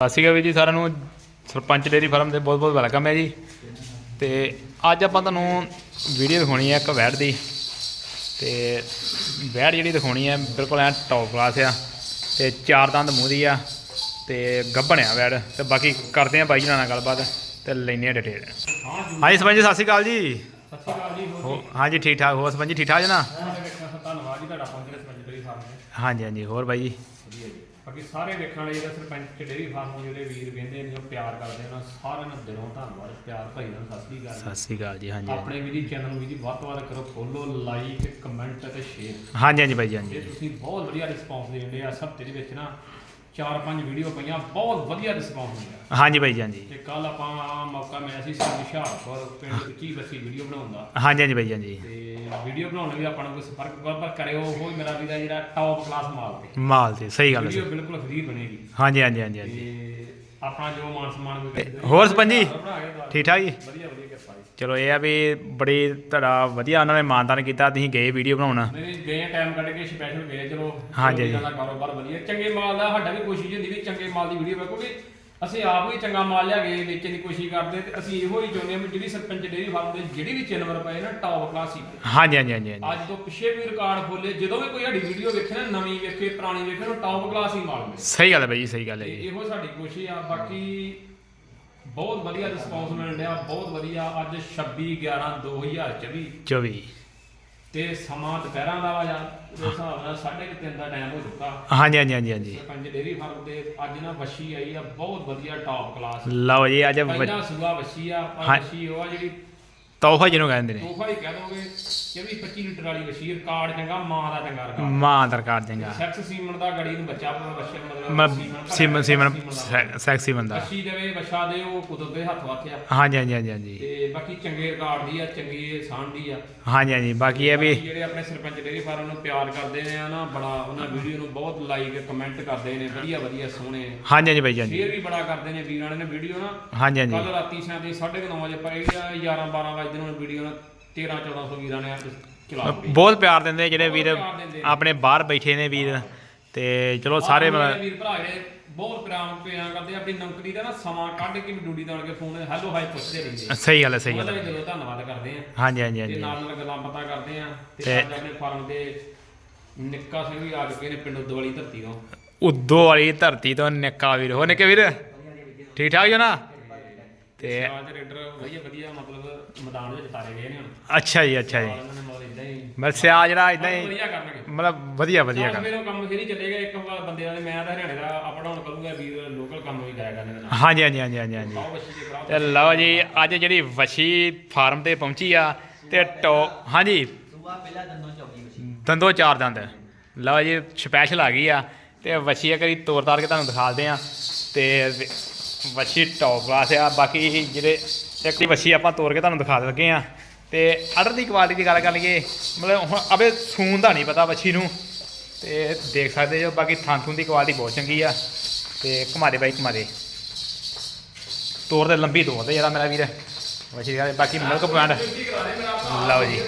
ਸਤਿ ਸ਼੍ਰੀ ਅਕਾਲ ਵੀਰ ਜੀ ਸਾਰਿਆਂ ਨੂੰ ਸਰਪੰਚ ਡੇਰੀ ਫਾਰਮ ਤੇ ਬਹੁਤ ਬਹੁਤ ਵੈਲਕਮ ਹੈ ਜੀ। ਤੇ ਅੱਜ ਆਪਾਂ ਤੁਹਾਨੂੰ ਵੀਡੀਓ ਦਿਖਾਉਣੀ ਹੈ ਇੱਕ ਵੈੜ ਦੀ। ਤੇ ਵੈੜ ਜਿਹੜੀ ਦਿਖਾਉਣੀ ਹੈ ਬਿਲਕੁਲ ਐ ਟੌਪ ਕਲਾਸ ਆ। ਤੇ ਚਾਰ ਦੰਦ ਮੂੰਹ ਦੀ ਆ ਤੇ ਗੱਭਣ ਆ ਵੈੜ। ਤੇ ਬਾਕੀ ਕਰਦੇ ਆ ਬਾਈ ਜਣਾ ਨਾਲ ਗੱਲਬਾਤ ਤੇ ਲੈਨੇ ਆ ਡਿਟੇਲ ਹਾਂਜੀ ਸਰਪੰਚ ਜੀ ਸਤਿ ਸ਼੍ਰੀ ਅਕਾਲ ਜੀ। ਸਤਿ ਸ਼੍ਰੀ ਅਕਾਲ ਜੀ ਹਾਂਜੀ ਠੀਕ ਠਾਕ ਹੋ ਸਰਪੰਚ ਜੀ ਠੀਕ ਠਾਕ ਜੀ ਨਾ? ਸਾਰੇ ਵੇਖਣ ਦਾ ਧੰਨਵਾਦ ਜੀ ਤੁਹਾਡਾ ਪਹੁੰਚਣੇ ਸਰਪੰਚ ਡੇਰੀ ਫਾਰਮ ਦੇ। ਹਾਂਜੀ ਹਾਂਜੀ। ਹੋਰ ਬਾਈ ਜੀ? ਬਾਕੀ ਸਾਰੇ ਵੇਖਣ ਵਾਲੇ ਜਿਹੜਾ ਸਰਪੰਚ ਡੇਰੀ ਫਾਰਮ ਜਿਹੜੇ ਵੀਰ ਕਹਿੰਦੇ ਨੇ ਉਹ ਪਿਆਰ ਕਰਦੇ ਨੇ। ਉਹਨਾਂ ਸਾਰਿਆਂ ਨੂੰ ਦਿਲੋਂ ਧੰਨਵਾਦ ਪਿਆਰ ਭਾਈ ਨਾਲ ਸਤਿ ਸ਼੍ਰੀ ਅਕਾਲ। ਸਤਿ ਸ਼੍ਰੀ ਅਕਾਲ ਜੀ ਹਾਂਜੀ। ਆਪਣੇ ਵੀ ਜੀ ਚੈਨਲ ਨੂੰ ਵੀ ਜੀ ਵੱਧ ਤੋਂ ਵੱਧ ਕਰੋ ਫੋਲੋ ਲਾਈਕ ਕਮੈਂਟ ਅਤੇ ਸ਼ੇਅਰ। ਹਾਂਜੀ ਹਾਂਜੀ ਬਾਈ ਜੀ ਹਾਂਜੀ। ਜੇ ਤੁਸੀਂ ਬਹੁਤ ਵਧੀਆ ਰਿਸਪੌਂਸ ਦੇ ਰਹੇ ਆ ਹਫ਼ਤੇ ਦੇ ਵਿੱਚ ਨਾ ਚਾਰ ਪੰਜ ਵੀਡੀਓ ਪਈਆਂ ਬਹੁਤ ਵਧੀਆ ਰਿਸਪੌਂਸ ਮਿਲਿਆ ਹਾਂਜੀ ਬਾਈ ਜੀ ਹਾਂਜੀ। ਤੇ ਕੱਲ ਆਪਾਂ ਮੌਕਾ ਮਿਲਿਆ ਸੀ ਸਾਨੂੰ ਹੁਸ਼ਿਆਰਪੁਰ ਪਿੰਡ ਵਿੱਚ ਹੀ ਬੱਸੀ ਵੀਡੀਓ ਬਣਾਉਣ ਦਾ। ਹਾਂਜੀ ਹਾਂਜੀ ਬਾਈ ਜੀ ਹਾਂਜੀ। ਤੇ ਵੀਡੀਓ ਬਣਾਉਣ ਲਈ ਆਪਾਂ ਨੂੰ ਕੋਈ ਸੰਪਰਕ ਕਰੋ ਪਰ ਕਰਿਓ ਉਹ ਮੇਰਾ ਵੀਰਾ ਜਿਹੜਾ ਟੌਪ ਕਲਾਸ ਮਾਲ ਤੇ। ਮਾਲ ਤੇ ਸਹੀ ਗੱਲ ਹੈ ਵੀਡੀਓ ਸਰ। ਬਿਲਕੁਲ ਫਰੀ ਬਣੇਗੀ। ਹਾਂਜੀ ਹਾਂਜੀ ਹਾਂਜੀ ਹਾਂਜੀ। ਤੇ ਆਪਣਾ ਜੋ ਮਾਨ ਸਨਮਾਨ ਕੋਈ ਦਾ- ਹੋਰ ਸਰਪੰਚ ਜੀ? ਬਣਾ ਕੇ ਦਿਓ। ਠੀਕ ਠਾਕ ਜੀ? ਵਧੀਆ ਵਧੀਆ ਕਿਰਪਾ ਜੀ। ਚਲੋ ਇਹ ਆ ਵੀ ਬੜੀ ਤੁਹਾਡਾ ਵਧੀਆ ਉਹਨਾਂ ਨੇ ਮਾਨਦਾਨ ਕੀਤਾ ਤੁਸੀਂ ਗਏ ਵੀਡੀਓ ਬਣਾਉਣ। ਨਹੀਂ ਨਹੀਂ, ਗਏ ਟਾਈਮ ਕੱਢ ਕੇ ਸਪੈਸ਼ਲ ਗਏ ਚਲੋ ਹਾਂਜੀ, ਚਲੋ ਇਹਨਾਂ ਦਾ ਕਾਰੋਬਾਰ ਵਧੀਆ। ਚੰਗੇ ਮਾਲ ਦਾ ਸਾਡਾ ਵੀ ਕੋਸ਼ਿਸ਼ ਹੁੰਦੀ ਵੀ ਚੰਗੇ ਮਾਲ ਦੀ ਵੀਡੀਓ ਕਿਉਂਕਿ ਅਸੀਂ ਆਪ ਵੀ ਚੰਗਾ ਮਾਲ ਲਿਆ ਕੇ ਵੇਚਣ ਦੀ ਕੋਸ਼ਿਸ਼ ਕਰਦੇ ਤੇ ਅਸੀਂ ਇਹੋ ਹੀ ਚਾਹੁੰਦੇ ਹਾਂ ਵੀ ਜਿਹੜੀ ਸਰਪੰਚ ਡੇਰੀ ਫਾਰਮ ਦੇ ਜਿਹੜੀ ਵੀ ਚੈਨਲ ਪਏ ਨਾ ਟੌਪ ਕਲਾਸ ਹੀ ਪਏ। ਹਾਂਜੀ ਹਾਂਜੀ ਹਾਂਜੀ ਹਾਂਜੀ। ਅੱਜ ਤੋਂ ਪਿੱਛੇ ਵੀ ਰਿਕਾਰਡ ਖੋਲੇ ਜਦੋਂ ਵੀ ਕੋਈ ਸਾਡੀ ਵੀਡੀਓ ਵੇਖੇ ਨਾ ਨਵੀਂ ਵੇਖੇ ਪੁਰਾਣੀ ਵੇਖੇ ਉਹ ਟੌਪ ਕਲਾਸ ਹੀ ਮਾਲ ਮਿਲੇ। ਸਹੀ ਗੱਲ ਹੈ ਬਾਈ ਜੀ ਸਹੀ ਗੱਲ ਹੈ ਤੇ ਜੀ। ਇਹੋ ਸਾਡੀ ਕੋਸ਼ਿਸ਼ ਆ ਬਾਕੀ ਬਹੁਤ ਵਧੀਆ ਰਿਸਪੌਂਸ ਮਿਲ ਰਿਹਾ ਬਹੁਤ ਵਧੀਆ ਅੱਜ 26 11 2024 24 ਤੇ ਸਮਾਂ ਦੁਪਹਿਰਾਂ ਦਾ ਵਾ ਉਸ ਹਿਸਾਬ ਨਾਲ 3:30 ਦਾ ਟਾਈਮ ਹੋ ਚੁੱਕਾ। ਹਾਂਜੀ ਹਾਂਜੀ ਹਾਂਜੀ ਹਾਂਜੀ। ਪੰਜ ਡੇਰੀ ਫਾਰਮ ਤੇ ਅੱਜ ਨਾ ਵੱਛੀ ਆਈ ਆ ਬਹੁਤ ਵਧੀਆ ਟੌਪ ਕਲਾਸ ਲਓ ਜੀ ਅੱਜ ਪਹਿਲਾ ਸੂਆ ਵੱਛੀ ਆ ਪਰ। ਵੱਛੀ ਉਹ ਆ ਜਿਹੜੀ ਤੋਹਫਾ ਜਿਹਨੂੰ ਕਹਿੰਦੇ ਨੇ। ਤੋਹਫਾ ਹੀ ਕਹਿ ਦੋਗੇ। ਕਿ ਵੀ 25 ਲੀਟਰ ਵਾਲੀ ਵੱਛੀ ਰਿਕਾਰਡ ਚੰਗਾ ਮਾਂ ਦਾ ਚੰਗਾ ਰਿਕਾਰਡ। ਮਾਂ ਸੈਕਸ ਸੀਮਨ ਦਾ ਗੜੀ ਨੂੰ ਬੱਚਾ ਬੱਚੇ ਮਤਲਬ ਸੀਮਨ ਸੀਮਨ ਦਾ। ਸੈਕਸੀ ਬੰਦਾ ਵੱਛੀ ਦੇਵੇ ਬੱਚਾ ਦੇ ਉਹ ਕੁਦਰਤ ਦੇ ਹੱਥ ਵਾਥੇ ਆ ਹਾਂਜੀ ਹਾਂਜੀ ਹਾਂਜੀ ਹਾਂਜੀ। ਤੇ ਬਾਕੀ ਚੰਗੇ ਰਿਕਾਰਡ ਦੀ ਆ ਚੰਗੀ ਸਾਂਢ ਦੀ ਆ। ਹਾਂਜੀ ਹਾਂਜੀ ਬਾਕੀ ਇਹ ਵੀ ਜਿਹੜੇ ਆਪਣੇ ਸਰਪੰਚ ਡੇਰੀ ਫਾਰਮ ਨੂੰ ਪਿਆਰ ਕਰਦੇ ਨੇ ਆ ਨਾ ਬੜਾ ਉਹਨਾਂ ਵੀਡੀਓ ਨੂੰ ਬਹੁਤ ਲਾਈਕ ਕਮੈਂਟ ਕਰਦੇ ਨੇ ਵਧੀਆ ਵਧੀਆ ਸੋਹਣੇ। ਹਾਂਜੀ ਹਾਂਜੀ ਬਾਈ ਜੀ ਹਾਂਜੀ। ਸ਼ੇਅਰ ਵੀ ਬੜਾ ਕਰਦੇ ਨੇ ਵੀਰਾਂ ਨੇ ਵੀਡੀਓ ਨਾ। ਹਾਂਜੀ ਹਾਂਜੀ। ਕੱਲ ਰਾਤੀ ਸ਼ਾਇਦ 9:30 ਵਜੇ ਆ 11 12 ਵਜੇ ਨੂੰ ਵੀਡੀਓ ਨਾ 13 1400 ਵੀਰਾਂ ਨੇ ਚਲਾ ਦਿੱਤੀ। ਬਹੁਤ ਪਿਆਰ ਦਿੰਦੇ ਜਿਹੜੇ ਵੀਰ ਬਹੁਤ ਪਿਆਰ ਦਿੰਦੇ ਨੇ। ਆਪਣੇ ਬਾਹਰ ਬੈਠੇ ਨੇ ਵੀਰ। ਤੇ ਚਲੋ ਸਾਰੇ ਮੇਰੇ ਮਤਲਬ ਵੀਰ ਭਰਾ ਜਿਹੜੇ ਬਹੁਤ ਪਿਆਰ ਪਿਆਰ ਕਰਦੇ ਆ, ਆਪਣੀ ਨੌਕਰੀ ਦਾ ਨਾ ਸਮਾਂ ਕੱਢ ਕੇ ਵੀ ਡਿਊਟੀ ਕੇ ਫੋਨ ਹੈਲੋ ਹਾਈ ਪੁੱਛਦੇ ਰਹਿੰਦੇ ਆ। ਸਹੀ ਗੱਲ ਹੈ ਸਹੀ ਗੱਲ ਹੈ। ਵੀ ਧੰਨਵਾਦ ਕਰਦੇ ਆ। ਹਾਂਜੀ ਹਾਂਜੀ ਤੇ ਹਾਂਜੀ। ਨਾਲ ਨਾਲ ਗੱਲਾਂ ਪਤਾ ਕਰਦੇ ਆ। ਤੇ ਤੇ- ਅੱਜ ਆਪਣੇ ਫਾਰਮ ਦੇ ਨਿੱਕਾ ਸਿੰਘ ਵੀ ਆ ਚੁੱਕੇ ਨੇ ਪਿੰਡ ਉਦੋਂ ਵਾਲੀ ਧਰਤੀ ਤੋਂ। ਉਦੋਂ ਵਾਲੀ ਧਰਤੀ ਤੋਂ ਨਿੱਕਾ ਵੀਰ। ਹੋ ਨਿੱਕੇ ਵੀਰ? ਠੀਕ ਠਾਕ ਜੋ ਨਾ? ਤੇ ਰਾਜ ਰੇਡਰ ਵਧੀਆ ਵਧੀਆ ਮਤਲਬ ਮੈਦਾਨ ਵਿੱਚ ਤਾਰੇ ਗਏ ਨੇ ਹੁਣ। ਅੱਛਾ ਜੀ ਅੱਛਾ ਜੀ। ਉਹਨਾਂ ਨੇ ਮਤਲਬ ਇਦਾਂ ਹੀ ਸਿਆ ਜਿਹੜਾ ਇਦਾਂ ਹੀ ਵਧੀਆ ਕਰਨਗੇ। ਮਤਲਬ ਵਧੀਆ ਵਧੀਆ ਕੰਮ ਉਹ ਕੰਮ ਫਿਰ ਹੀ ਚੱਲੇਗਾ ਇੱਕ ਵਾਰ ਬੰਦੇ ਦਾ ਮੈਂ ਤਾਂ ਹਰਿਆਣੇ ਦਾ ਡਾਊਨ ਕਰੂੰਗਾ ਵੀਰ ਲੋਕਲ ਕੰਮ ਵੀ ਕਰਿਆ ਕਰਨੇ ਨਾਲ। ਹਾਂਜੀ ਹਾਂਜੀ ਹਾਂਜੀ ਹਾਂਜੀ ਹਾਂਜੀ। ਦੇ ਤੇ ਲਓ ਜੀ ਅੱਜ ਜਿਹੜੀ ਵਸ਼ੀ ਫਾਰਮ ਤੇ ਪਹੁੰਚੀ ਆ ਤੇ ਟੋ ਹਾਂਜੀ। ਪਹਿਲਾ ਦੰਦੋਂ ਚੌਕੀ ਵਿੱਚ ਦੰਦੋ ਚਾਰ ਦੰਦ ਲਓ ਜੀ ਸਪੈਸ਼ਲ ਆ ਗਈ ਆ ਤੇ ਵਸ਼ੀ ਕਰੀ ਤੋਰ ਤਾਰ ਕੇ ਤੁਹਾਨੂੰ ਦਿਖਾਲਦੇ ਆ ਤੇ ਵੱਛੀ ਟੌਪ ਕਲਾਸ ਆ। ਬਾਕੀ ਜਿਹੜੇ ਇੱਕ ਦੀ ਆਪਾਂ ਤੋਰ ਕੇ ਤੁਹਾਨੂੰ ਦਿਖਾ ਲੱਗੇ ਆ। ਤੇ ਆਰਡਰ ਦੀ ਕੁਆਲਿਟੀ ਦੀ ਗੱਲ ਕਰ ਲਈਏ ਮਤਲਬ ਹੁਣ ਅਬੇ ਸੂਨ ਦਾ ਨਹੀਂ ਪਤਾ ਵਸ਼ੀ ਨੂੰ। ਤੇ ਦੇਖ ਸਕਦੇ ਜੋ ਬਾਕੀ ਥਾਂ ਥੂਨ ਦੀ ਕੁਆਲਿਟੀ ਬਹੁਤ ਚੰਗੀ ਆ। ਤੇ ਘੁਮਾਰੇ ਬਾਈ ਘੁਮਾਰੇ ਤੋਰ ਦੇ ਲੰਬੀ ਤੋਰ ਦੇ ਜਿਹੜਾ ਮੇਰਾ ਵੀਰ। ਵਸ਼ੀ ਦੀ ਬਾਕੀ ਮਿਲਕ ਪਲਾਂਟ ਲਓ ਜੀ।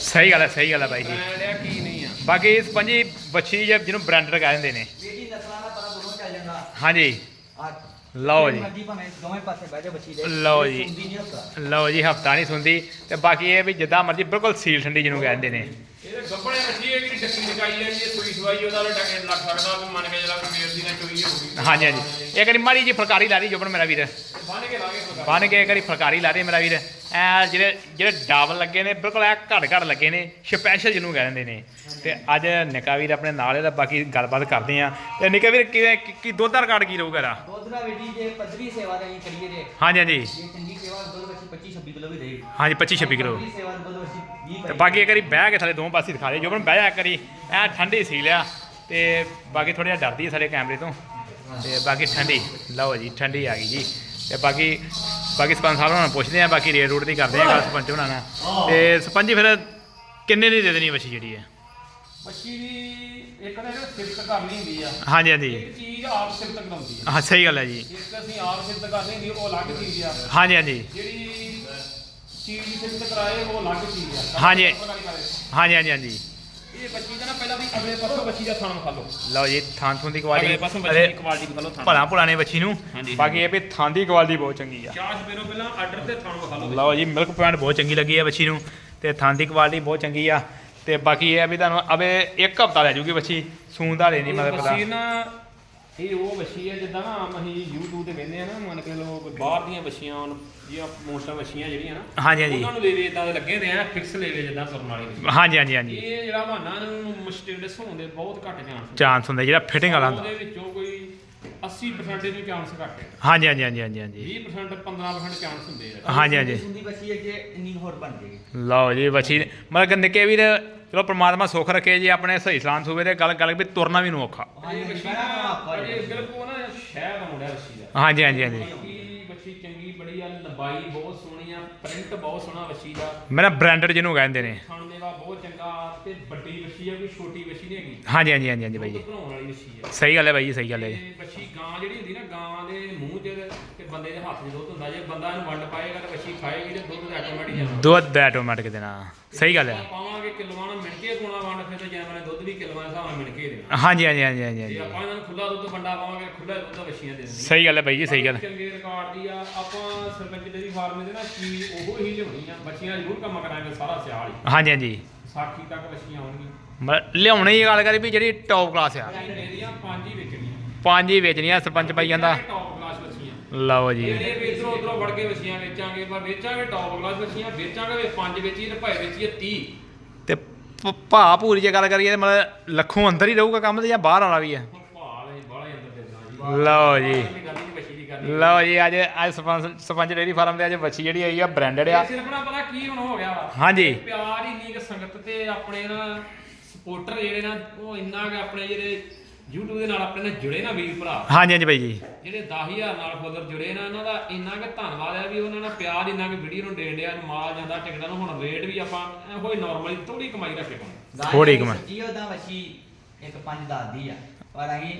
ਸਹੀ ਗੱਲ ਹੈ, ਸਹੀ ਗੱਲ ਹੈ ਬਾਈ ਜੀ। ਕੀ ਨਹੀਂ ਆ ਬਾਕੀ ਇਸ ਪੰਜੀ ਬੱਚੀ ਜੇ ਜਿਹਨੂੰ ਬ੍ਰਾਂਡਰ ਕਹਿੰਦੇ ਨੇ ਬੇਟੀ ਨਸਲਾਂ ਦਾ ਪਤਾ ਦੋਨੋਂ ਚੱਲ ਜਾਂਦਾ ਹਾਂਜੀ। ਆ ਲਓ ਜੀ। ਮਰਜ਼ੀ ਭਾਵੇਂ ਦੋਵੇਂ ਪਾਸੇ ਬਹਿ ਜਾ ਬੱਚੀ ਦੇ। ਲਓ ਜੀ। ਸੁਣਦੀ ਨਹੀਂ ਹੱਸਦਾ ਲਓ ਜੀ ਹਫਤਾ ਨਹੀਂ ਸੁਣਦੀ ਤੇ ਬਾਕੀ ਇਹ ਵੀ ਜਿੱਦਾਂ ਮਰਜ਼ੀ ਬਿਲਕੁਲ ਸੀਲ ਠੰਡੀ ਜਿਹਨੂੰ ਕਹਿੰਦੇ ਨੇ। ਇਹਦੇ ਗੱਬਣੇ ਬੱਚੀ ਹੈ ਜਿਹੜੀ ਡੱਕੀ ਨਿਕਾਈ ਹੈ ਇਹ ਸੂਈ ਸਵਾਈ ਉਹਦਾ ਟਕੇ ਲੱਗ ਸਕਦਾ ਵੀ ਮੰਨ ਕੇ ਜਲਾ ਮੇਰ ਦੀ ਨਾ ਚੋਈ ਹੋਊਗੀ ਹਾਂਜੀ ਹਾਂਜੀ। ਇਹ ਕਰੀ ਮਾੜੀ ਜੀ ਫੁਲਕਾਰੀ ਲਾ ਰਹੀ ਜੋਬਨ ਮੇਰਾ ਵੀਰ। ਬੰਨ ਕੇ। ਬਣ ਕੇ ਕਰੀ ਫੁਲਕਾਰੀ ਲਾ ਰਹੀ ਮੇਰਾ ਵੀਰ। ਐ ਜਿਹੜੇ ਜਿਹੜੇ ਡਾਬਲ ਲੱਗੇ ਨੇ ਬਿਲਕੁਲ ਐ ਘੜ ਘੜ ਲੱਗੇ ਨੇ ਸਪੈਸ਼ਲ ਜਿਹਨੂੰ ਕਹਿੰਦੇ ਨੇ। ਤੇ ਅੱਜ ਨਿੱਕਾ ਵੀਰ ਆਪਣੇ ਨਾਲ ਇਹਦਾ ਬਾਕੀ ਗੱਲਬਾਤ ਕਰਦੇ ਆ ਤੇ ਨਿੱਕਾ ਵੀਰ ਕਿਵੇਂ ਕੀ- ਕੀ ਦੁੱਧ ਦਾ ਰਿਕਾਰਡ ਕੀ ਰਹੂਗਾ ਇਹਦਾ? ਦੁੱਧ ਦਾ ਬੇਟੀ ਜੇ ਪੱਧਰੀ ਸੇਵਾ ਦਾ ਅਸੀਂ ਕਰੀਏ ਜੇ। ਹਾਂਜੀ ਹਾਂਜੀ। ਜੇ ਚੰਗੀ ਸੇਵਾ ਦੁੱਧ ਬੱਚੀ 25 26 ਕਿਲੋ ਵੀ ਦੇਗੀ ਹਾਂਜੀ 25 26 ਕਿਲੋ। ਪੱਧਰੀ ਸੇਵਾ ਦੁੱਧ ਬੱਚੀ 20 ਤੇ ਬਾਕੀ ਇੱਕ ਵਾਰੀ ਬਹਿ ਕੇ ਥੱਲੇ ਦੋਵੇਂ ਪਾਸੇ ਦਿਖਾ ਦੇ ਜੋਬਨ ਬਹਿ ਜਾ ਕਰੀ ਐ ਠੰਡੀ ਸੀ ਲਿਆ। ਤੇ ਬਾਕੀ ਥੋੜਾ ਜਿਹਾ ਡਰਦੀ ਹੈ ਸਾਡੇ ਕੈਮਰੇ ਤੋਂ। ਤੇ ਬਾਕੀ ਠੰਡੀ ਲਓ ਜੀ ਠੰਡੀ ਆ ਗਈ ਜੀ। ਤੇ ਬਾਕੀ ਬਾਕੀ ਸਰਪੰਚ ਸਾਹਿਬ ਨੂੰ ਪੁੱਛਦੇ ਆ ਬਾਕੀ ਰੇਟ ਰੂਟ ਦੀ ਕਰਦੇ ਆ ਗੱਲ ਸਰਪੰਚ ਨਾਲ। ਤੇ ਸਰਪੰਚ ਫਿਰ ਕਿੰਨੇ ਦੀ ਦੇ ਦੇਣੀ ਬੱਚੀ ਜਿਹੜੀ ਹੈ? ਦੀ ਇੱਕ ਤਾਂ ਸਿਫਤ ਕਰਨੀ ਹੁੰਦੀ ਆ। ਹਾਂਜੀ ਹਾਂਜੀ। ਇੱਕ ਚੀਜ਼ ਆਪ ਸਿਫਤ ਕਰਾਉਂਦੀ ਆ। ਹਾਂ ਸਹੀ ਗੱਲ ਹੈ ਜੀ। ਇੱਕ ਅਸੀਂ ਆਪ ਸਿਫਤ ਕਰਨੀ ਹੁੰਦੀ ਉਹ ਅਲੱਗ ਚੀਜ਼ ਆ। ਹਾਂਜੀ ਹਾਂਜੀ। ਜਿਹੜੀ ਚੀਜ਼ ਸਿਫਤ ਕਰਾਏ ਉਹ ਅਲੱਗ ਚੀਜ਼ ਆ। ਹਾਂਜੀ। ਨਹੀਂ ਕਰੇ। ਹਾਂਜੀ ਹਾਂਜੀ ਹਾਂਜੀ। ਇਹ ਬੱਚੀ ਦਾ ਨਾ ਪਹਿਲਾਂ ਵੀ ਅਗਲੇ ਪਾਸੋਂ ਬੱਚੀ ਦਾ ਥਾਣ ਖਾ ਲਓ। ਲਓ ਜੀ ਥਾਂ ਥੁੰ ਦੀ ਅਗਲੇ ਕੁਆਲਿਟੀ ਪਾਸੋਂ ਬੱਚੀ ਦੀ ਕੁਆਲਿਟੀ ਦਿਖਾ ਲਓ ਥਾਣ ਭਲਾ ਨੇ ਬੱਚੀ ਨੂੰ। ਹਾਂਜੀ। ਬਾਕੀ ਇਹ ਵੀ ਥਾਂ ਦੀ ਕੁਆਲਿਟੀ ਬਹੁਤ ਚੰਗੀ ਆ। ਚਾਹ ਸਵੇਰੋਂ ਪਹਿਲਾਂ ਆਰਡਰ ਤੇ ਥਾਣ ਵਿਖਾ ਲਓ। ਲਓ ਜੀ ਮਿਲਕ ਪੁਆਇੰਟ ਬਹੁਤ ਚੰਗੀ ਲੱਗੀ ਆ ਬੱਚੀ ਨੂੰ। ਤੇ ਥਾਂ ਦੀ ਕੁਆਲਿਟੀ ਬਹੁਤ ਚੰਗੀ ਆ। ਤੇ ਬਾਕੀ ਇਹ ਆ ਵੀ ਤੁਹਾਨੂੰ ਅਬੇ ਇੱਕ ਹਫਤਾ ਲੈ ਜੂਗੀ ਬੱਚੀ ਸੂਣ ਦਾ ਨਹੀਂ ਮਤਲਬ ਪਤਾ। ਬੱਚੀ ਨਾ ਇਹ ਉਹ ਹੈ ਜਿੱਦਾਂ ਨਾ ਆਮ ਅਸੀਂ YouTube ਤੇ ਕਹਿੰਦੇ ਆ ਨਾ ਮੰਨ ਕੇ ਲੋਕ ਬਾਹਰ ਦੀਆਂ ਬੱਚੀਆਂ ਜਿਹੜੀਆਂ ਮੋਸਟਾ ਬੱਚੀਆਂ ਜਿਹੜੀਆਂ ਨਾ ਹਾਂਜੀ ਹਾਂਜੀ। ਉਹਨਾਂ ਨੂੰ ਲੈਵੇ ਦੇ ਲੱਗੇ ਦੇ ਆ ਫਿਕਸ ਲੈਵੇ ਜਿੱਦਾਂ ਤੁਰਨ ਵਾਲੀ ਹਾਂਜੀ ਹਾਂਜੀ ਹਾਂਜੀ। ਇਹ ਜਿਹੜਾ ਮਾਨਾ ਨੂੰ ਮਸਟੇਡਸ ਹੋਣ ਦੇ ਬਹੁਤ ਘੱਟ ਚਾਂਸ ਚਾਂਸ ਹੁੰਦਾ ਜਿਹੜਾ ਫਿਟਿੰਗ ਵਾਲਾ ਹੁੰਦਾ। ਉਹਦੇ ਵਿੱਚੋਂ 80% ਨੂੰ ਚਾਂਸ ਘੱਟ ਹੈ। ਹਾਂਜੀ ਹਾਂਜੀ ਹਾਂਜੀ ਹਾਂਜੀ ਹਾਂਜੀ। 20% 15% ਚਾਂਸ ਹੁੰਦੇ ਆ। ਹਾਂਜੀ ਹਾਂਜੀ। ਸੁੰਦੀ ਬੱਚੀ ਹੈ ਜੇ ਇੰਨੀ ਹੋਰ ਬਣ ਜੇਗੀ ਲਓ ਜੀ ਬੱਚੀ ਮਤਲਬ ਕਿ ਨਿੱਕੇ ਵੀਰ ਚਲੋ ਪ੍ਰਮਾਤਮਾ ਸੁੱਖ ਰੱਖੇ ਜੀ ਆਪਣੇ ਸਹੀ ਸਲਾਮਤ ਹੋਵੇ ਤੇ ਗੱਲ ਗੱਲ ਵੀ ਤੁਰਨਾ ਵੀ ਨੂੰ ਔਖਾ। ਬੱਚੀ ਇਹ ਬਿਲਕੁਲ ਨਾ ਸ਼ਹਿਦ ਆਉਂਦਾ ਬੱਚੀ ਦਾ ਹਾਂਜੀ ਹਾਂਜੀ ਹਾਂਜੀ। ਆ ਲੰਬਾਈ ਬਹੁਤ ਸੋਹਣੀ ਆ ਪ੍ਰਿੰਟ ਬਹੁਤ ਸੋਹਣਾ ਬੱਚੀ ਦਾ। ਮੇਰਾ ਬ੍ਰਾਂਡਡ ਜਿਹਨੂੰ ਕਹਿੰਦੇ ਨੇ। ਖਾਣ ਦੇ ਵਾ ਬਹੁਤ ਚੰਗਾ ਤੇ ਵੱਡੀ ਬੱਚੀ ਆ ਕੋਈ ਛੋਟੀ ਬੱਚੀ ਨਹੀਂ ਹੈਗੀ। ਹਾਂਜੀ ਹਾਂਜੀ ਹਾਂਜੀ ਹਾਂਜੀ ਬਾਈ ਜੀ। ਦੁੱਧ ਬਣਾਉਣ ਵਾਲੀ ਬੱਚੀ ਆ। ਸਹੀ ਗੱਲ ਹੈ ਬਾਈ ਜੀ ਸਹੀ ਗੱਲ ਹੈ ਜੀ। ਤੇ ਗਾਂ ਜਿਹੜੀ ਹੁੰਦੀ ਨਾ ਗਾਂ ਦੇ ਮੂੰਹ 'ਚ ਤੇ ਬੰਦੇ ਦੇ ਹੱਥ 'ਚ ਦੁੱਧ ਹੁੰਦਾ। ਜੇ ਬੰਦਾ ਇਹਨੂੰ ਵੰਡ ਪਾਏਗਾ ਤੇ ਬੱਚੀ ਖਾਏਗੀ ਤੇ ਦੁੱਧ ਆਟੋਮੈਟਿਕ ਜਾਣਾ ਦੁੱਧ ਦਾ ਆਟੋਮੈਟਿਕ ਦੇਣਾ। ਸਹੀ ਗੱਲ ਹੈ ਆਪਾਂ ਪਾਵਾਂਗੇ ਕਿਲੋਆਂ ਨਾਲ ਮਿਣ ਕੇ ਕੋਣਾ ਵੰਡ ਫਿਰ ਤੇ ਜੈਮਾਂ ਨੇ ਦੁੱਧ ਵੀ ਕਿਲੋਆਂ ਦੇ ਹਿਸਾਬ ਨਾਲ ਮਿਣ ਕੇ ਦੇਣਾ। ਹਾਂਜੀ ਹਾਂਜੀ ਹਾਂਜੀ ਹਾਂਜੀ ਜੇ ਹਾਂਜੀ। ਆਪਾਂ ਇਹਨਾਂ ਨੂੰ ਖੁੱਲਾ ਦੁੱਧ ਵੰਡਾ ਪਾਵਾਂਗੇ ਖੁੱਲਾ ਦੁੱਧ ਬੱਚੀਆਂ ਦੇ ਦੇਣਗੀਆਂ। ਸਹੀ ਗੱਲ ਹੈ ਬਾਈ ਜੀ ਸਹੀ ਗੱਲ ਹੈ। ਚੰਗੇ ਰਿਕਾਰਡ ਦੀ ਆ ਆਪਾਂ ਸਰਪੰਚ ਡੇਰੀ ਫਾਰਮ ਦੇ ਨਾ ਚੀਜ਼ ਉਹ ਹੀ ਲਿਆਉਣੀ ਆ। ਬੱਚੀਆਂ ਜ਼ਰੂਰ ਕੰਮ ਕਰਾਂਗੇ ਸਾਰਾ ਸਿਆਲ ਹੀ। ਹਾਂਜੀ ਹਾਂਜੀ। ਸਾਖੀ ਤੱਕ ਬੱਚੀਆਂ ਆਉਣਗੀਆਂ ਮਤਲਬ ਲਿਆਉਣੇ ਦੀ ਗੱਲ ਕਰੀ ਵੀ ਜਿਹੜੀ ਟੌਪ ਕਲਾਸ ਆ। ਪੰਜ ਹੀ ਵੇਚਣੀਆਂ। ਪੰਜ ਹੀ ਵੇਚਣੀਆਂ ਸਰਪੰਚ ਬਾਈ ਕਹਿੰਦਾ ਟੌਪ ਕਲਾਸ ਬੱਚੀਆਂ ਲਓ ਜੀ। ਜਿਹੜੇ ਵੀ ਇਧਰੋਂ ਉਧਰੋਂ ਵੜ ਕੇ ਬੱਚੀਆਂ ਵੇਚਾਂਗੇ ਪਰ ਵੇਚਾਂਗੇ ਟੌਪ ਕਲਾਸ ਬੱਚੀਆਂ ਵੇਚਾਂਗੇ ਵੀ ਪੰਜ ਵੇਚੀਏ ਤੇ ਭਾਵੇਂ ਵੇਚੀਏ 30 ਤੇ ਭ- ਭਾ ਪੂਰੀ ਜੇ ਗੱਲ ਕਰੀਏ ਤੇ ਮਤਲਬ ਲੱਖੋਂ ਅੰਦਰ ਹੀ ਰਹੂਗਾ ਕੰਮ ਤੇ ਜਾਂ ਬਾਹਰ ਵਾਲਾ ਵੀ ਆ ਹੁਣ ਭਾਲ ਇਹ ਬਾਹਲਾ ਹੀ ਅੰਦਰ ਦੇ ਦੇਣਾ ਜੀ। ਲਓ ਜੀ। ਗੱਲ ਨਹੀਂ ਦੀ ਲਓ ਜੀ ਅੱਜ ਅੱਜ ਸਰਪੰਚ ਸਰਪੰਚ ਡੇਰੀ ਫਾਰਮ ਦੇ ਅੱਜ ਬੱਚੀ ਜਿਹੜੀ ਆਈ ਆ ਬ੍ਰਾਂਡਡ ਆ। ਇਹ ਸਿਰਫ ਨਾ ਪਤਾ ਕੀ ਹੁਣ ਹੋ ਗਿਆ ਵਾ। ਹਾਂਜੀ। ਪਿਆਰ ਹੀ ਨਹੀਂ ਕਿ ਸੰਗਤ ਤੇ ਆਪਣੇ ਨਾ ਸਪੋਰਟਰ ਜਿਹੜੇ ਨਾ ਉਹ ਇੰਨਾ ਕਿ ਆਪਣੇ ਜਿਹੜੇ YouTube ਦੇ ਨਾਲ ਆਪਣੇ ਨਾਲ ਜੁੜੇ ਨਾ ਵੀਰ ਭਰਾ। ਹਾਂਜੀ ਹਾਂਜੀ ਬਾਈ ਜੀ। ਜਿਹੜੇ 10000 ਨਾਲ ਫੋਲੋਅਰ ਜੁੜੇ ਨਾ ਇਹਨਾਂ ਦਾ ਇੰਨਾ ਕਿ ਧੰਨਵਾਦ ਹੈ ਵੀ ਉਹਨਾਂ ਨਾਲ ਪਿਆਰ ਇੰਨਾ ਕਿ ਵੀਡੀਓ ਨੂੰ ਦੇਣ ਡਿਆ ਮਾਲ ਜਾਂਦਾ ਟਿਕਟਾਂ ਨੂੰ ਹੁਣ ਰੇਟ ਵੀ ਆਪਾਂ ਇਹੋ ਹੀ ਨਾਰਮਲੀ ਥੋੜੀ ਕਮਾਈ ਰੱਖੇ ਪਾਉਣਾ ਥੋੜੀ ਕਮਾਈ। ਸੱਚੀ ਉਹਦਾ ਬੱਚੀ ਇੱਕ ਪੰਜ ਦੱਸਦੀ ਆ ਪਰ ਅਸੀਂ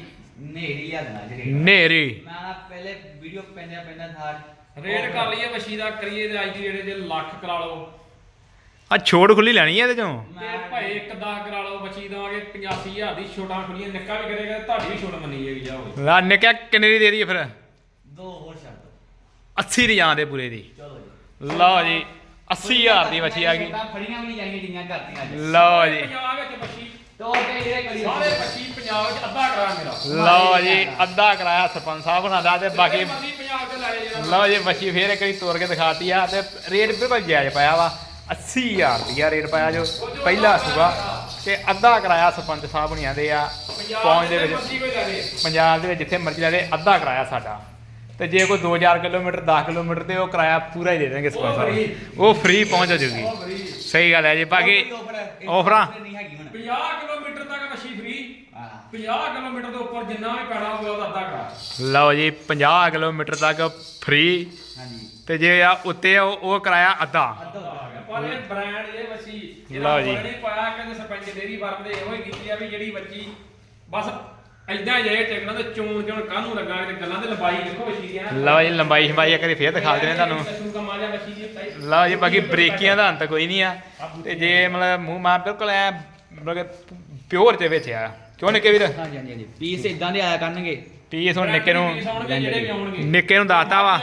ਨੇੜੀ ਆ ਦੇਣਾ ਜਿਹੜੇ। ਨੇਰੀ ਮੈਂ ਨਾ ਪਹਿਲੇ ਵੀਡੀਓ ਪੈਂਦਾ ਪੈਂਦਾ ਥਾੜ ਰੇਟ ਕਰ ਲਈਏ ਮਸ਼ੀ ਦਾ ਕਰੀਏ ਤੇ ਅੱਜ ਦੀ ਰੇਟ ਜੇ ਲੱਖ ਕਰਾ ਲਓ। ਆ ਛੋੜ ਖੁੱਲੀ ਲੈਣੀ ਆ ਇਹਦੇ ਚੋਂ? ਤੇ ਭਾਈ ਇੱਕ 10 ਕਰਾ ਲਓ ਮਸ਼ੀ ਦਵਾਂਗੇ 85000 ਦੀ ਛੋਟਾਂ ਖੁੱਲੀਆਂ ਨਿੱਕਾ ਵੀ ਕਰੇਗਾ ਤੁਹਾਡੀ ਵੀ ਛੋਟ ਮੰਨੀ ਜਾਏਗੀ ਜਾਓਗੇ ਲਾ ਨਿਕਿਆ ਕਿੰਨੇ ਦੀ ਦੇ ਦਈਏ ਫਿਰ? ਦੋ ਹੋਰ ਛੱਡ ਦਿਓ। 80 ਦੀ ਜਾਂ ਦੇ ਪੂਰੇ ਦੀ। ਚਲੋ ਜੀ। ਲਓ ਜੀ 80000 ਦੀ ਬੱਚੀ ਆ ਗਈ। ਛੋਟਾਂ ਫੜੀਆਂ ਵੀ ਨਹੀਂ ਜਾਈਆਂ ਜਿੰਨੀਆਂ ਕਰਤੀਆਂ ਅੱਜ। ਲਓ ਜੀ। ਪੰਜਾਬ ਵਿੱਚ ਮਸ਼ੀ ਤੋੜ ਕੇ ਜਿਹੜੇ ਕਰੀ ਸਾਰੇ ਮਸ਼ੀ ਪੰਜਾਬ ਵਿੱਚ ਅੱਧਾ ਕਰਾ ਮੇਰਾ। ਲਓ ਜੀ ਅੱਧਾ ਕਰਾਇਆ ਸਰਪੰਚ ਸਾਹਿਬ ਹੁਣਾਂ ਦਾ ਤੇ ਬਾਕੀ ਪੰਜਾਬ ਚ ਲੈ ਜਾਣਾ ਲਓ ਜੀ ਬੱਚੀ ਫੇਰ ਇੱਕ ਵਾਰੀ ਤੋੜ ਕੇ ਦਿਖਾਤੀ ਆ ਤੇ ਰੇਟ ਬਿਲਕੁਲ ਜਾਇਜ਼ ਪਾਇਆ ਵਾ। 80000 ਰੁਪਇਆ ਰੇਟ ਪਾਇਆ ਜੋ ਪਹਿਲਾ ਸੂਗਾ ਤੇ ਅੱਧਾ ਕਰਾਇਆ ਸਰਪੰਚ ਸਾਹਿਬ ਹੁਣੀਆਂ ਦੇ ਆ ਪਹੁੰਚ ਦੇ ਵਿੱਚ। ਪੰਜਾਬ ਦੇ ਵਿੱਚ ਜਿੱਥੇ ਮਰਜ਼ੀ ਲੈ ਲੈ ਅੱਧਾ ਕਰਾਇਆ ਸਾਡਾ। ਤੇ ਜੇ ਕੋਈ 2000 ਕਿਲੋਮੀਟਰ 10 ਕਿਲੋਮੀਟਰ ਤੇ ਉਹ ਕਿਰਾਇਆ ਪੂਰਾ ਹੀ ਦੇ ਦੇਣਗੇ ਸਰਪੰਚ ਸਾਹਿਬ। ਉਹ ਫ੍ਰੀ ਪਹੁੰਚ ਜੂਗੀ। ਉਹ ਫਰੀ ਸਹੀ ਗੱਲ ਹੈ ਜੀ ਬਾਕੀ ਆਫਰਾਂ? ਨਹੀਂ ਹੈਗੀ ਹੁਣ 50 ਕਿਲੋਮੀਟਰ ਤੱਕ ਮਸ਼ੀ ਫ੍ਰੀ ਹਾਂ 50 ਕਿਲੋਮੀਟਰ ਦੇ ਉੱਪਰ ਜਿੰਨਾ ਵੀ ਪੈਣਾ ਹੋਵੇ ਉਹਦਾ ਅੱਧਾ ਕਰਾ ਲਓ ਜੀ 50 ਕਿਲੋਮੀਟਰ ਤੱਕ ਫ੍ਰੀ ਹਾਂਜੀ। ਤੇ ਜੇ ਆ ਉੱਤੇ ਆ ਉਹ ਕਿਰਾਇਆ ਅੱਧਾ। ਪਰ ਇਹ ਬ੍ਰਾਂਡ ਇਹ ਵਸੀ ਲਓ ਜੀ। ਨਹੀਂ ਪਾਇਆ ਕਹਿੰਦੇ ਸਰਪੰਚ ਡੇਰੀ ਫਾਰਮ ਦੇ ਇਹੋ ਹੀ ਕੀਤੀ ਆ ਵੀ ਜਿਹੜੀ ਬੱਚੀ ਬਸ ਐਦਾਂ ਜਾਏ ਟਿਕਣਾ ਤੇ ਚੋਣ ਚੋਣ ਕਾਹਨੂੰ ਲੱਗਾ ਤੇ ਗੱਲਾਂ ਤੇ ਲੰਬਾਈ ਦੇਖੋ ਵਸੀ ਗਿਆ ਲਓ ਜੀ ਲੰਬਾਈ ਸ਼ੰਬਾਈ ਇੱਕ ਵਾਰੀ ਫੇਰ ਦਿਖਾ ਦਿੰਦੇ ਤੁਹਾਨੂੰ। ਕਸੂ ਕਮਾ ਜਾ ਦੀ ਲਓ ਜੀ ਬਾਕੀ ਬ੍ਰੇਕੀਆਂ ਦਾ ਅੰਤ ਕੋਈ ਨਹੀਂ ਆ। ਤੇ ਜੇ ਮਤਲਬ ਮੂੰਹ ਮਾਰ ਬਿਲਕੁਲ ਐ ਪਿਓਰ ਦੇ ਵਿੱਚ ਆ। ਕਿਉਂ ਨਿੱਕੇ ਵੀਰ? ਹਾਂਜੀ ਹਾਂਜੀ ਹਾਂਜੀ। ਪੀਸ ਇਦਾਂ ਦੇ ਆਇਆ ਕਰਨਗੇ। ਪੀਸ ਹੁਣ ਨਿੱਕੇ ਨੂੰ ਜਿਹੜੇ ਵੀ ਆਉਣਗੇ। ਨਿੱਕੇ ਨੂੰ ਦੱਸਤਾ ਵਾ।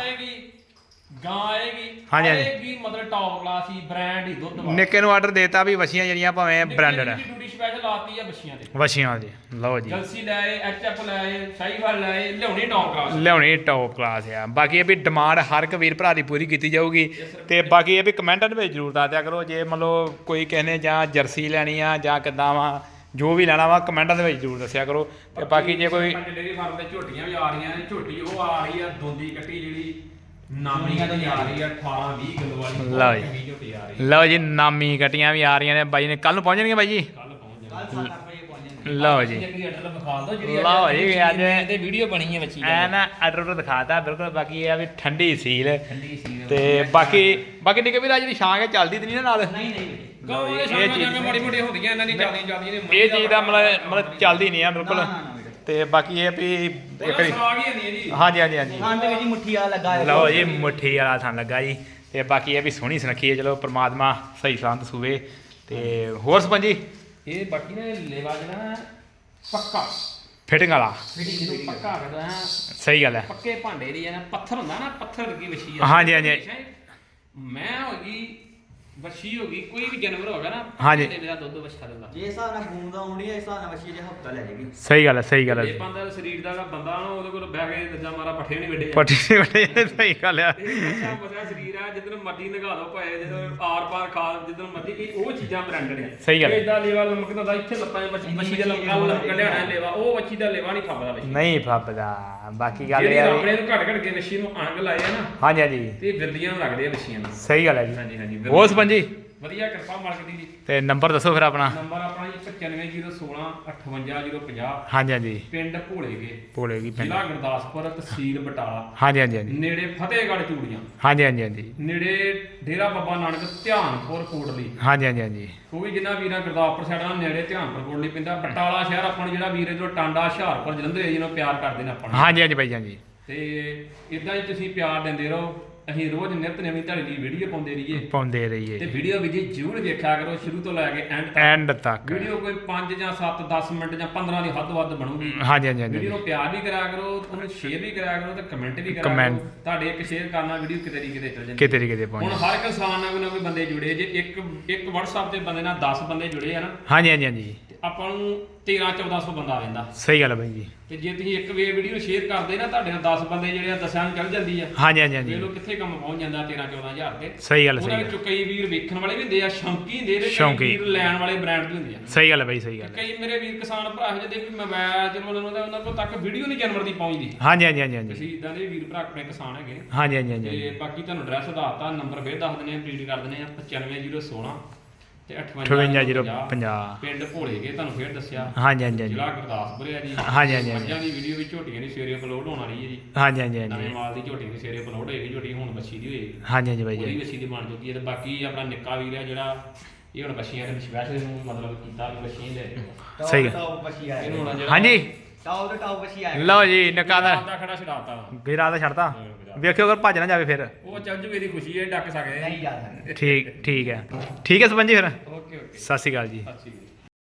ਗਾਂ ਆਏਗੀ ਹਾਂਜੀ, ਹਾਂਜੀ। ਆਏਗੀ ਮਤਲਬ ਟੌਪ ਕਲਾਸ ਹੀ ਬ੍ਰਾਂਡ ਹੀ ਦੁੱਧ ਵਾਲਾ। ਨਿੱਕੇ ਨੂੰ ਆਰਡਰ ਦੇਤਾ ਵੀ ਵਛੀਆਂ ਜਿਹੜੀਆਂ ਭਾਵੇਂ ਬ੍ਰਾਂਡਡ ਆ। ਡਿਊਟੀ ਸਪੈਸ਼ਲ ਲਾਤੀ ਆ ਬੱਚੀਆਂ ਤੇ ਵਛੀਆਂ ਜੀ ਲਓ ਜੀ। ਜਲਸੀ ਲੈ ਆਏ ਐਚਐਫ ਲੈ ਆਏ ਸ਼ਾਹੀਵਾਲ ਲੈ ਆਏ ਲਿਆਉਣੀ ਟੌਪ ਕਲਾਸ ਲਿਆਉਣੀ ਟੌਪ ਕਲਾਸ ਆ। ਬਾਕੀ ਇਹ ਵੀ ਡਿਮਾਂਡ ਹਰ ਇੱਕ ਵੀਰ ਭਰਾ ਦੀ ਪੂਰੀ ਕੀਤੀ ਜਾਊਗੀ। ਤੇ ਬਾਕੀ ਇਹ ਵੀ ਕਮੈਂਟਾਂ ਦੇ ਵਿੱਚ ਜ਼ਰੂਰ ਦੱਸ ਦਿਆ ਕਰੋ ਜੇ ਮੰਨ ਲਓ ਕੋਈ ਕਹਿੰਦੇ ਜਾਂ ਜਰਸੀ ਲੈਣੀ ਆ ਜਾਂ ਕਿੱਦਾਂ ਵਾ ਜੋ ਵੀ ਲੈਣਾ ਵਾ ਕਮੈਂਟਾਂ ਦੇ ਵਿੱਚ ਜ਼ਰੂਰ ਦੱਸਿਆ ਕਰੋ। ਤੇ ਬਾਕੀ ਜੇ ਕੋਈ ਡੇਰੀ ਫਾਰਮ ਤੇ ਝੋਟੀਆਂ ਵੀ ਆ ਰਹੀਆਂ ਨੇ ਝੋਟੀ ਉਹ ਆ ਰਹੀ ਆ ਦੋਂਦੀ ਕੱਟੀ ਜਿਹੜੀ ਨਾਮੀਆਂ ਤੇ ਆ ਰਹੀ ਆ 18 20 ਕਿਲੋ ਵਾਲੀ ਲਓ ਜੀ। ਚੰਗੀ ਝੋਟੀ ਆ ਰਹੀ ਲਓ ਜੀ ਨਾਮੀ ਕਟੀਆਂ ਵੀ ਆ ਰਹੀਆਂ ਨੇ। ਬਾਈ ਨੇ ਕੱਲ ਨੂੰ ਪਹੁੰਚਣਗੇ ਬਾਈ ਜੀ? ਕੱਲ ਪਹੁੰਚ ਕੱਲ ਜਾਣੀ 7 ਵਜੇ ਪਹੁੰਚਣਗੇ ਲਓ ਜੀ। ਜਿਹੜੀ ਅਡਰ ਵਿਖਾ ਦੋ ਜਿਹੜੀ ਲਓ ਜੀ ਅੱਜ ਤੇ ਵੀਡੀਓ ਬਣੀ ਹੈ। ਬੱਚੀ ਐ ਨਾ ਆਰਡਰ ਦਿਖਾਤਾ ਬਿਲਕੁਲ। ਬਾਕੀ ਇਹ ਆ ਵੀ ਠੰਡੀ ਸੀਲ। ਠੰਡੀ ਸੀ ਤੇ ਬਾਕੀ ਬਾਕੀ ਨਿੱਕੇ ਵੀਰ ਜਿਹੜੀ ਛਾਂ ਹੈ ਚੱਲਦੀ ਤੇ ਨਹੀਂ ਨਾ ਨਾਲ? ਨਹੀਂ ਨਹੀਂ। ਗਾਉਂ ਦੇ ਇਹ ਚੀਜ਼- ਜਾਂਗੇ ਮਾੜੀ ਮੋਟੀ ਹੁੰਦੀਆਂ ਇਹਨਾਂ ਦੀ ਚੱਲਦੀਆਂ ਚੱਲਦੀਆਂ ਨੇ ਇਹ ਚੀਜ਼ ਦਾ ਮਤਲਬ ਮਤਲਬ ਚੱਲਦੀ ਨਹੀਂ ਆ ਬਿਲਕੁਲ ਨਾ ਨਾ ਨਾ ਵੀਰੇ। ਤੇ ਬਾਕੀ ਇਹ ਵੀ ਇੱਕ ਵਾਰੀ ਸਵਾਗ ਹੀ ਨਹੀਂ ਜੀ। ਹਾਂਜੀ ਹਾਂਜੀ ਹਾਂਜੀ। ਖਾਣ ਦੇ ਵਿੱਚ ਹੀ ਮੁੱਠੀ ਆ ਲੱਗਾ ਹੈ ਲਓ ਜੀ ਮੁੱਠੀ ਵਾਲਾ ਥਾਂ ਲੱਗਾ ਜੀ। ਤੇ ਬਾਕੀ ਇਹ ਵੀ ਸੋਹਣੀ ਸੁਨੱਖੀ ਹੈ ਚਲੋ ਪ੍ਰਮਾਤਮਾ ਸਹੀ ਸ਼ਾਂਤ ਸੂਵੇ। ਤੇ ਹੋਰ ਸਰਪੰਚ ਜੀ? ਇਹ ਬਾਕੀ ਨੇ ਲੇਵਾ ਜਿਹੜਾ ਪੱਕਾ। ਫਿਟਿੰਗ ਵਾਲਾ। ਜਿਹਨੂੰ ਪੱਕਾ ਕਰਦਾ ਹੈ। ਸਹੀ ਗੱਲ ਹੈ। ਪੱਕੇ ਭਾਂਡੇ ਦੀ ਹੈ ਨਾ ਪੱਥਰ ਹੁੰਦਾ ਨਾ ਪੱਥਰ ਵਛੀ ਆ ਹਾਂਜੀ, ਹਾਂਜੀ। ਮੈਂ ਹੋ ਗਈ ਵਛੀ ਹੋ ਗਈ ਕੋਈ ਵੀ ਜਾਨਵਰ ਹੋਗਾ ਨਾ ਹਾਂਜੀ। ਤੇ ਮੇਰਾ ਦੁੱਧ ਵਛਾ ਦਿੰਦਾ। ਜੇ ਹਿਸਾਬ ਨਾਲ ਬੂੰਦ ਆਉਣੀ ਹੈ ਇਸ ਹਿਸਾਬ ਨਾਲ ਵਸ਼ੀ ਜੇ ਹਫਤਾ ਲੈ ਜਾਏਗੀ ਸਹੀ ਗੱਲ ਹੈ ਸਹੀ ਗੱਲ ਇਹ ਹੈ ਬੰਦਾ ਸਰੀਰ ਦਾ ਜਿਹੜਾ ਬੰਦਾ ਨਾ ਉਹਦੇ ਕੋਲ ਬਹਿ ਕੇ ਦੱਜਾ ਮਾਰਾ ਪੱਠੇ ਨਹੀਂ ਵੱਡੇ ਪੱਟੀ ਦੇ ਵੱਡੇ ਸਹੀ ਗੱਲ ਆ ਇਹ ਅੱਛਾ ਬਸਾ ਸਰੀਰ ਆ ਜਿੱਦਨ ਮਰਜ਼ੀ ਨਗਾ ਦੋ ਭਾਏ ਜਦੋਂ ਆਰ ਪਾਰ ਖਾ ਜਿੱਦਨ ਮਰਜ਼ੀ ਇਹ ਉਹ ਚੀਜ਼ਾਂ ਬ੍ਰਾਂਡਡ ਆ ਸਹੀ ਗੱਲ ਹੈ। ਇਦਾਂ ਲੇਵਾ ਲਮਕਦਾ ਹੁੰਦਾ ਇੱਥੇ ਲੱਤਾਂ 'ਚ ਬੱਚੀ ਬੱਚੀ ਦੇ ਲਮਕਾ ਕੱਢਿਆ ਹੋਣਾ ਲੇਵਾ ਉਹ ਬੱਚੀ ਦਾ ਲੇਵਾ ਨਹੀਂ ਫੱਬਦਾ ਬੱਚੀ ਨਹੀਂ ਫੱਬਦਾ ਬਾਕੀ ਗੱਲ ਜਿਹੜੀ ਇਹ ਆ ਰੱਬ ਵੀ- ਨੇ ਘੜ ਘੜ ਕੇ ਬੱਚੀ ਨੂੰ ਅੰਗ ਲਾਏ ਆ ਨਾ ਹਾਂਜੀ ਹਾਂਜੀ। ਤੇ ਬਿਰਲੀਆਂ ਨੂੰ ਲੱਗਦੇ ਆ ਬੱਚੀਆਂ ਨੂੰ। ਸਹੀ ਗੱਲ ਹੈ ਜੀ। ਹਾਂਜੀ ਹਾਂਜੀ ਸਪੰਜੀ ਵਧੀਆ ਕਿਰਪਾ ਮਾਲਕ ਦੀ। ਜੀ ਤੇ ਨੰਬਰ ਦੱਸੋ ਫਿਰ ਆਪਣਾ। ਨੰਬਰ ਆਪਣਾ ਜੀ 95016 58050 ਹਾਂਜੀ ਹਾਂਜੀ। ਪਿੰਡ ਭੋਲੇਗੇ। ਭੋਲੇਗੀ ਪਿੰਡ। ਜ਼ਿਲ੍ਹਾ ਗੁਰਦਾਸਪੁਰ ਤਹਿਸੀਲ ਬਟਾਲਾ। ਹਾਂਜੀ ਹਾਂਜੀ ਹਾਂਜੀ। ਨੇੜੇ ਫਤਿਹਗੜ੍ਹ ਚੂੜੀਆਂ। ਹਾਂਜੀ ਹਾਂਜੀ ਹਾਂਜੀ। ਨੇੜੇ ਡੇਰਾ ਬਾਬਾ ਨਾਨਕ ਧਿਆਨਪੁਰ ਕੋਟਲੀ ਹਾਂਜੀ ਹਾਂਜੀ ਹਾਂਜੀ। ਕੋਈ ਜਿੰਨਾ ਵੀਰਾਂ ਗੁਰਦਾਸਪੁਰ ਨਾਲ ਨੇੜੇ ਧਿਆਨਪੁਰ ਕੋਟਲੀ ਪੈਂਦਾ। ਬਟਾਲਾ ਸ਼ਹਿਰ ਆਪਾਂ ਨੂੰ ਜਿਹੜਾ ਵੀਰੇ ਤੋਂ ਟਾਂਡਾ ਹੁਸ਼ਿਆਰਪੁਰ ਜਲੰਧਰ ਜਿਹਨੂੰ ਪਿਆਰ ਕਰਦੇ ਨੇ ਆਪਾਂ ਨੂੰ। ਹਾਂਜੀ ਹਾਂਜੀ ਭਾਈ ਹਾਂਜੀ। ਤੇ ਇਦਾਂ ਹੀ ਤੁਸੀਂ ਪਿਆਰ ਦਿੰਦੇ ਰਹੋ। ਅਸੀਂ ਰੋਜ਼ ਨਿਤ ਨਵੀਂ ਤੁਹਾਡੇ ਲਈ ਵੀਡੀਓ ਪਾਉਂਦੇ ਰਹੀਏ। ਪਾਉਂਦੇ ਰਹੀਏ। ਤੇ ਜੀ ਵੀਡੀਓ ਵੀ ਜੀ ਜ਼ਰੂਰ ਵੇਖਿਆ ਕਰੋ ਸ਼ੁਰੂ ਤੋਂ ਲੈ ਕੇ ਐਂਡ ਤੱਕ। ਐਂਡ ਤੱਕ। ਵੀਡੀਓ ਕੋਈ 5 ਜਾਂ 7 10 ਮਿੰਟ ਜਾਂ 15 ਦੀ ਹੱਦ ਵੱਧ ਬਣੂਗੀ। ਹਾਂਜੀ ਹਾਂਜੀ ਹਾਂਜੀ ਵੀਡੀਓ ਨੂੰ ਪਿਆਰ ਵੀ ਕਰਿਆ ਕਰੋ ਉਹਨੂੰ ਸ਼ੇਅਰ ਵੀ ਕਰਿਆ ਕਰੋ ਤੇ ਕਮੈਂਟ ਵੀ ਕਰਿਆ Comment। ਕਰੋ। ਤੁਹਾਡੇ ਇੱਕ ਸ਼ੇਅਰ ਕਰਨਾ ਵੀਡੀਓ ਕਿਤੇ ਦੀ ਕਿਤੇ ਚੱਲ ਜਾਂਦੀ ਕਿਤੇ ਦੀ ਕਿਤੇ ਹੁਣ ਪਹੁੰਚ ਹਰ ਇੱਕ ਇਨਸਾਨ ਨਾਲ ਕੋਈ ਨਾ ਕੋਈ ਬੰਦੇ ਜੁੜੇ ਜੇ ਇੱਕ ਇੱਕ WhatsApp ਤੇ ਬੰਦੇ ਨਾਲ 10 ਬੰਦੇ ਜੁੜੇ ਆ ਨਾ। ਹਾਂਜੀ ਹਾਂਜੀ ਹਾਂਜੀ। ਤੇ ਆਪਾਂ ਨੂੰ 13 1400 ਬੰਦਾ ਜਾਂਦਾ। ਸਹੀ ਗੱਲ ਹੈ ਭਾਈ ਜੀ। ਤੇ ਜੇ ਤੁਸੀਂ ਇੱਕ ਵੇ ਵੀਡੀਓ ਸ਼ੇਅਰ ਕਰਦੇ ਨਾ ਤੁਹਾਡੇ ਨਾਲ 10 ਬੰਦੇ ਜਿਹੜੇ ਆ ਦਸਾਂ ਨੂੰ ਚੱਲ ਜਾਂਦੀ ਆ। ਹਾਂਜੀ ਹਾਂਜੀ ਹਾਂਜੀ। ਲਓ ਕਿੱਥੇ ਕੰਮ ਪਹੁੰਚ ਜਾਂਦਾ 13 14000 ਤੇ। ਸਹੀ ਗੱਲ ਹੈ, ਉਹਨਾਂ ਸਹੀ ਵਿੱਚੋਂ ਕਈ ਵੀਰ ਵੇਖਣ ਵਾਲੇ ਵੀ ਹੁੰਦੇ ਆ ਸ਼ੌਂਕੀ ਹੁੰਦੇ ਤੇ ਕਈ। ਵੀਰ ਲੈਣ ਵਾਲੇ ਬ੍ਰਾਂਡ ਵੀ ਹੁੰਦੇ ਆ। ਸਹੀ ਗੱਲ ਹੈ ਭਾਈ ਸਹੀ ਗੱਲ ਹੈ ਕਈ ਮੇਰੇ ਵੀਰ ਕਿਸਾਨ ਭਰਾ ਇਹੋ ਜਿਹੇ ਵੀ ਮੋਬਾਈਲ ਚਲਾਉਂਦੇ ਉਹਨਾਂ ਕੋਲ ਤੱਕ ਵੀਡੀਓ ਨਹੀਂ ਜਾਨਵਰ ਦੀ ਪਹੁੰਚਦੀ। ਹਾਂਜੀ ਹਾਂਜੀ ਹਾਂਜੀ ਹਾਂਜੀ। ਅਸੀਂ ਇਦਾਂ ਦੇ ਵੀਰ ਭਰਾ ਆਪਣੇ ਕਿਸਾਨ ਹੈਗੇ। ਹਾਂਜੀ ਹਾਂਜੀ ਹਾਂਜੀ ਤੇ ਬਾਕੀ ਤੁਹਾਨੂੰ ਐਡਰੈਸ ਦੱਸਤਾ ਨੰਬਰ ਫੇਰ ਦੱਸ ਦਿੰਦੇ ਆ ਰੀਡ ਕਰ ਦਿੰਦੇ ਆ 95016 ਤੇ 58050 ਪਿੰਡ ਭੋਲੇਗੇ ਤੁਹਾਨੂੰ ਫੇਰ ਦੱਸਿਆ। ਹਾਂਜੀ ਹਾਂਜੀ ਹਾਂਜੀ। ਜ਼ਿਲ੍ਹਾ ਗੁਰਦਾਸਪੁਰ ਹੈ ਜੀ। ਹਾਂਜੀ, ਹਾਂਜੀ, ਹਾਂਜੀ। ਮੱਝਾਂ ਦੀ ਵੀਡੀਓ ਵੀ ਝੋਟੀਆਂ ਦੀ ਸਵੇਰੇ ਅਪਲੋਡ ਹੋਣ ਵਾਲੀ ਹੈ ਜੀ। ਹਾਂਜੀ ਹਾਂਜੀ ਹਾਂਜੀ। ਨਵੇਂ ਮਾਲ ਦੀ ਝੋਟੀ ਵੀ ਸਵੇਰੇ ਅਪਲੋਡ ਹੋਏਗੀ ਝੋਟੀ ਹੁਣ ਬੱਚੀ ਦੀ ਹੋਏਗੀ। ਹਾਂਜੀ ਹਾਂਜੀ ਉਹਦੀ ਜੀ। ਬੱਚੀ ਦੀ ਬਣ ਚੁੱਕੀ ਹੈ ਤੇ ਬਾਕੀ ਆਪਣਾ ਨਿੱਕਾ ਵੀਰ ਹੈ ਜਿਹੜਾ ਇਹ ਹੁਣ ਬੱਚੀਆਂ ਦੇ ਸਪੈਸ਼ਲ ਨੂੰ ਮਤਲਬ ਕੀਤਾ ਵੀ ਬੱਚੀਆਂ ਲੈ ਜਾਓ। ਸਹੀ ਜਿਹੜਾ ਹਾਂਜੀ। ਟੌਪ ਤੇ ਟੌਪ ਵਸ਼ੀ ਆਇਆ। ਲਓ ਜੀ ਨਿੱਕਾ ਦਾ ਦਾ ਖੜਾ ਛਡਾਤਾ। ਵੀਰਾ ਦਾ ਛੱਡਤਾ। ਵੇਖਿਓ ਅਗਰ ਭੱਜ ਨਾ ਜਾਵੇ ਫਿਰ। ਉਹ ਚੱਲ ਜੂ ਇਹਦੀ ਖੁਸ਼ੀ ਹੈ ਡੱਕ ਸਕਦੇ ਨਹੀਂ ਜਾ ਸਕਦਾ ਠੀਕ ਠੀਕ ਹੈ। ਠੀਕ ਹੈ ਸਪੰਜੀ ਫਿਰ। Okay okay. ਸਤਿ ਸ਼੍ਰੀ ਅਕਾਲ ਜੀ। ਸਤਿ ਸ਼੍ਰੀ ਅਕਾਲ।